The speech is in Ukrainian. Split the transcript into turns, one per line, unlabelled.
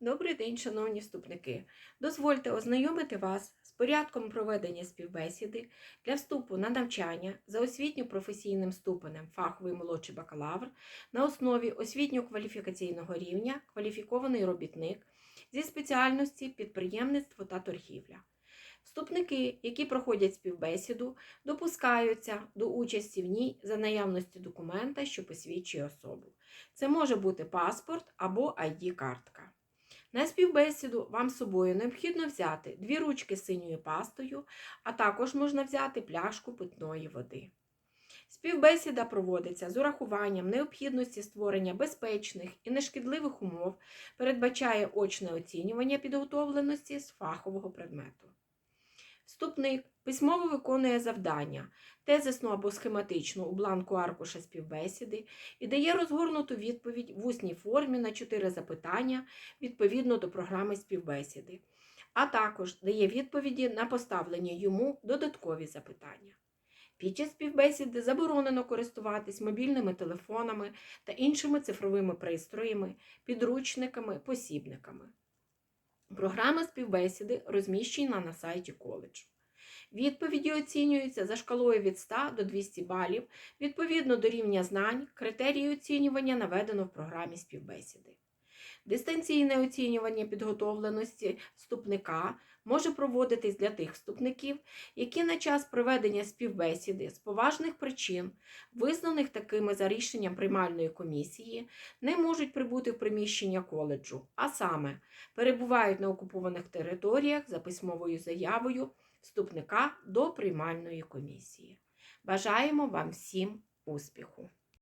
Добрий день, шановні вступники. Дозвольте ознайомити вас з порядком проведення співбесіди для вступу на навчання за освітньо-професійним ступенем фаховий молодший бакалавр на основі освітньо-кваліфікаційного рівня кваліфікований робітник зі спеціальності підприємництво та торгівля. Вступники, які проходять співбесіду, допускаються до участі в ній за наявності документа, що посвідчує особу. Це може бути паспорт або ID-картка. На співбесіду вам з собою необхідно взяти дві ручки синьою пастою, а також можна взяти пляшку питної води. Співбесіда проводиться з урахуванням необхідності створення безпечних і нешкідливих умов, передбачає очне оцінювання підготовленості з фахового предмету. Вступник письмово виконує завдання, тезисну або схематичну у бланку аркуша співбесіди і дає розгорнуту відповідь в усній формі на чотири запитання відповідно до програми співбесіди, а також дає відповіді на поставлені йому додаткові запитання. Під час співбесіди заборонено користуватись мобільними телефонами та іншими цифровими пристроями, підручниками, посібниками. Програма співбесіди розміщена на сайті коледжу. Відповіді оцінюються за шкалою від 100 до 200 балів відповідно до рівня знань, критерії оцінювання наведено в програмі співбесіди. Дистанційне оцінювання підготовленості вступника може проводитись для тих вступників, які на час проведення співбесіди з поважних причин, визнаних такими за рішенням приймальної комісії, не можуть прибути в приміщення коледжу, а саме перебувають на окупованих територіях за письмовою заявою вступника до приймальної комісії. Бажаємо вам всім успіху!